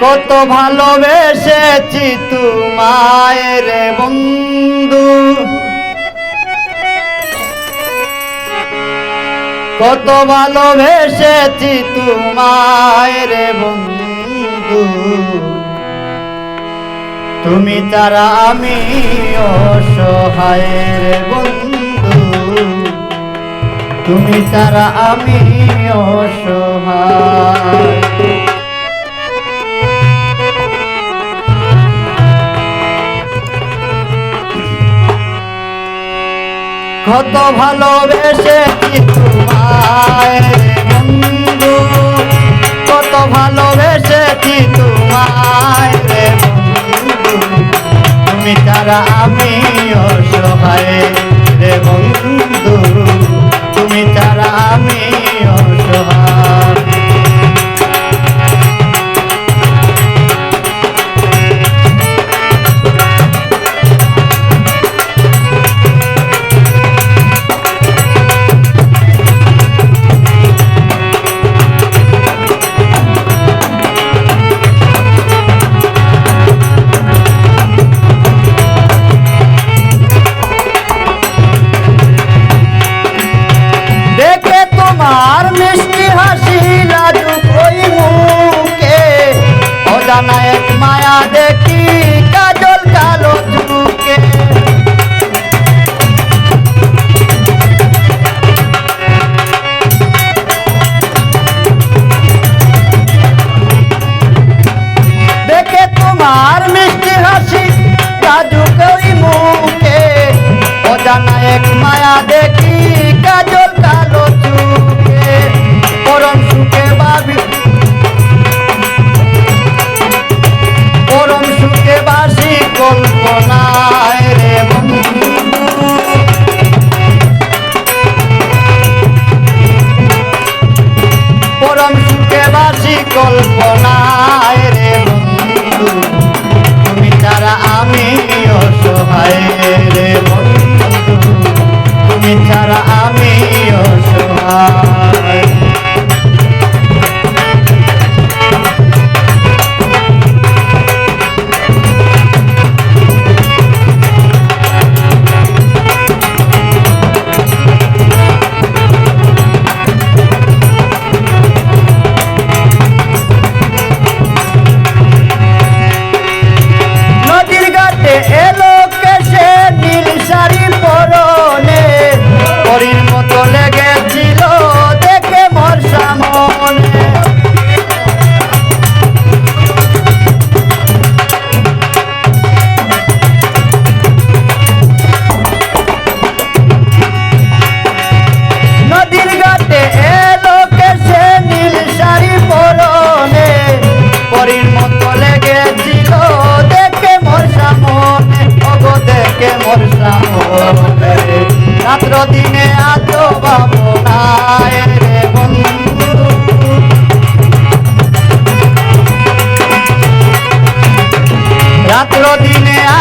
কত ভালোবেসেছি তোমায় রে বন্ধু। কত ভালোবেসেছি তোমায় রে বন্ধু। তুমি তারা আমি অসহায় রে বন্ধু। তুমি তারা আমি অসহায়। কত রে বন্ধু? কত ভালোবেসেছি তোমায় তুমি তারা আমি অসহায় রে বন্ধু। তুমি তারা আমি অসহায়। মায়া দেখি, কাজল কালো চুকে দেখে তোমার মিষ্টি হাসি কাজু করি মুখে। অজানা এক মায়া দেখি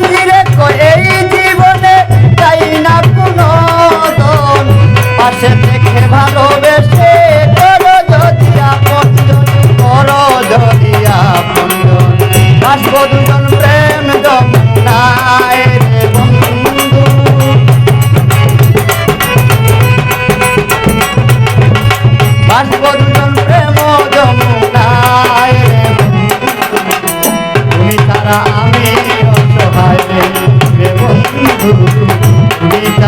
জাহাঙ্গীরে এই জীবনে তাই না কোনো দন পাশে দেখে ভালোবেসে করো যদি বন্ধু। Thank you.